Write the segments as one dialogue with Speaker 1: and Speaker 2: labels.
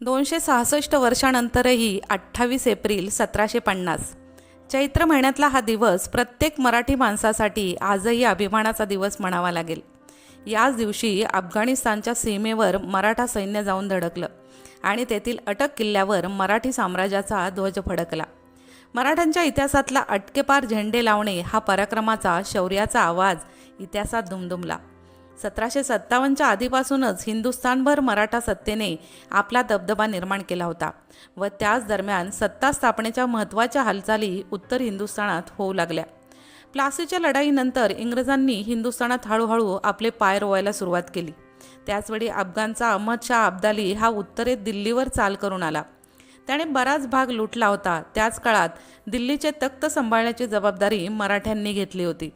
Speaker 1: दोनशे सहासष्ट वर्षानंतरही अठ्ठावीस एप्रिल सतराशे पन्नास. चैत्र महिन्यातला हा दिवस प्रत्येक मराठी माणसासाठी आजही अभिमानाचा दिवस म्हणावा लागेल. याच दिवशी अफगाणिस्तानच्या सीमेवर मराठा सैन्य जाऊन धडकलं आणि तेथील अटक किल्ल्यावर मराठी साम्राज्याचा ध्वज फडकला. मराठ्यांच्या इतिहासातला अटकेपार झेंडे लावणे हा पराक्रमाचा शौर्याचा आवाज इतिहासात दुमदुमला. सतराशे सत्तावन्नच्या आधीपासूनच हिंदुस्थानभर मराठा सत्तेने आपला दबदबा निर्माण केला होता व त्याच दरम्यान सत्ता स्थापनेच्या महत्त्वाच्या हालचाली उत्तर हिंदुस्थानात होऊ लागल्या. प्लासीच्या लढाईनंतर इंग्रजांनी हिंदुस्थानात हळूहळू आपले पाय रोवायला सुरुवात केली. त्याचवेळी अफगाणचा अहमद शाह अब्दाली हा उत्तरेत दिल्लीवर चाल करून आला. त्याने बराच भाग लुटला होता. त्याच काळात दिल्लीचे तख्त सांभाळण्याची जबाबदारी मराठ्यांनी घेतली होती.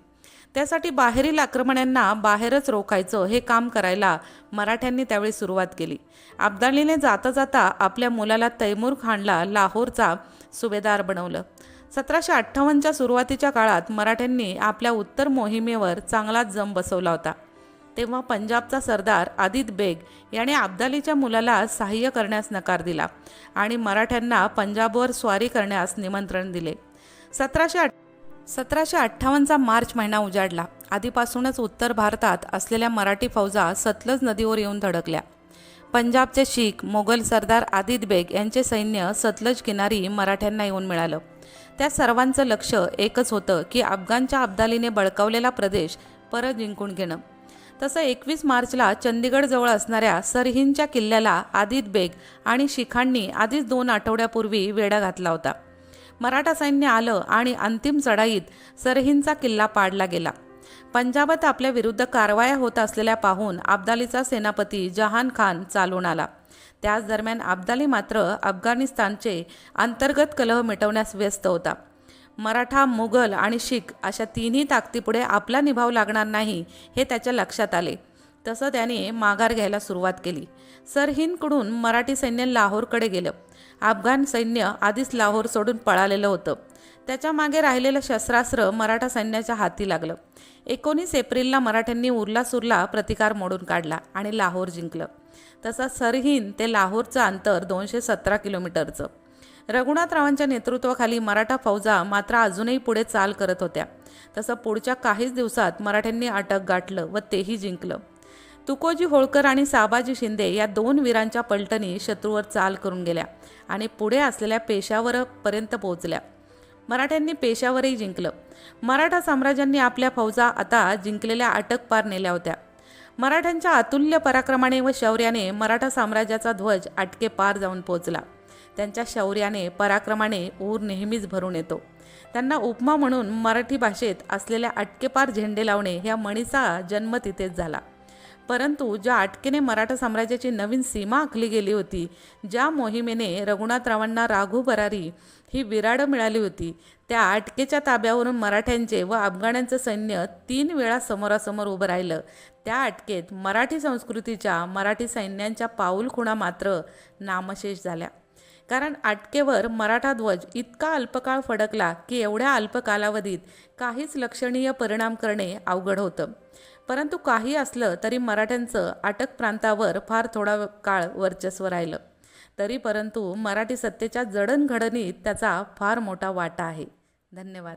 Speaker 1: त्यासाठी बाहेरील आक्रमण्यांना बाहेरच रोखायचं हे काम करायला मराठ्यांनी त्यावेळी सुरुवात केली. अब्दालीने जाता जाता आपल्या मुलाला तैमूर खानला लाहोरचा सुभेदार बनवलं. सतराशे अठ्ठावन्नच्या सुरुवातीच्या काळात मराठ्यांनी आपल्या उत्तर मोहिमेवर चांगलाच जम बसवला होता. तेव्हा पंजाबचा सरदार आदित बेग याने अब्दालीच्या मुलाला सहाय्य करण्यास नकार दिला आणि मराठ्यांना पंजाबवर स्वारी करण्यास निमंत्रण दिले. सतराशे अठ सतराशे अठ्ठावन्नचा मार्च महिना उजाडला. आधीपासूनच उत्तर भारतात असलेल्या मराठी फौजा सतलज नदीवर येऊन धडकल्या. पंजाबचे शीख मोगल सरदार आदित बेग यांचे सैन्य सतलज किनारी मराठ्यांना येऊन मिळालं. त्या सर्वांचं लक्ष एकच होतं की अफगाणच्या अब्दालीने बळकावलेला प्रदेश परत जिंकून घेणं. तसं एकवीस मार्चला चंदीगडजवळ असणाऱ्या सरहिंदच्या किल्ल्याला आदित बेग आणि शिखांनी आधीच दोन आठवड्यापूर्वी वेढा घातला होता. मराठा सैन्य आलं आणि अंतिम चढाईत सरहिंदचा किल्ला पाडला गेला. पंजाबात आपल्या विरुद्ध कारवाया होत असलेल्या पाहून अब्दालीचा सेनापती जहान खान चालून आला. त्याच दरम्यान अब्दाली मात्र अफगाणिस्तानचे अंतर्गत कलह मिटवण्यास व्यस्त होता. मराठा मुघल आणि शीख अशा तिन्ही ताकदीपुढे आपला निभाव लागणार नाही हे त्याच्या लक्षात आले. तसं त्याने माघार घ्यायला सुरुवात केली. सरहिंदकडून मराठी सैन्य लाहोरकडे गेलं. अफगाण सैन्य आधीच लाहोर सोडून पळालेलं होतं. त्याच्यामागे राहिलेलं शस्त्रास्त्र मराठा सैन्याच्या हाती लागलं. एकोणीस एप्रिलला मराठ्यांनी उरलासुरला प्रतिकार मोडून काढला आणि लाहोर जिंकलं. तसं सरहीन ते लाहोरचं अंतर दोनशे सतरा किलोमीटरचं. रघुनाथरावांच्या नेतृत्वाखाली मराठा फौजा मात्र अजूनही पुढे चाल करत होत्या. तसं पुढच्या काहीच दिवसात मराठ्यांनी अटक गाठलं व तेही जिंकलं. तुकोजी होळकर आणि साबाजी शिंदे या दोन वीरांच्या पलटणी शत्रूवर चाल करून गेल्या आणि पुढे असलेल्या पेशावरपर्यंत पोहोचल्या. मराठ्यांनी पेशावरही जिंकलं. मराठा साम्राज्यांनी आपल्या फौजा आता जिंकलेल्या अटक पार नेल्या होत्या. मराठ्यांच्या अतुल्य पराक्रमाने व शौर्याने मराठा साम्राज्याचा ध्वज आटके पार जाऊन पोचला त्यांच्या शौर्याने पराक्रमाने ऊर नेहमीच भरून येतो. त्यांना उपमा म्हणून मराठी भाषेत असलेल्या अटकेपार झेंडे लावणे ह्या मणीचा जन्म तिथेच झाला. परंतु ज्या अटकेने मराठा साम्राज्याची नवीन सीमा आखली गेली होती ज्या मोहिमेने रघुनाथरावांना राघू बरारी ही विराडं मिळाली होती त्या अटकेच्या ताब्यावरून मराठ्यांचे व अफगाण्यांचं सैन्य तीन वेळा समोरासमोर उभं राहिलं. त्या अटकेत मराठी संस्कृतीच्या मराठी सैन्यांच्या पाऊलखुणा मात्र नामशेष झाल्या. कारण अटकेवर मराठा ध्वज इतका अल्पकाळ फडकला की एवढ्या अल्प कालावधीत काहीच लक्षणीय परिणाम करणे अवघड होतं. परंतु काही असलं तरी मराठ्यांचं अटक प्रांतावर फार थोडा काळ वर्चस्व राहिलं. तरी परंतु मराठी सत्तेच्या जडणघडणीत त्याचा फार मोठा वाटा आहे. धन्यवाद.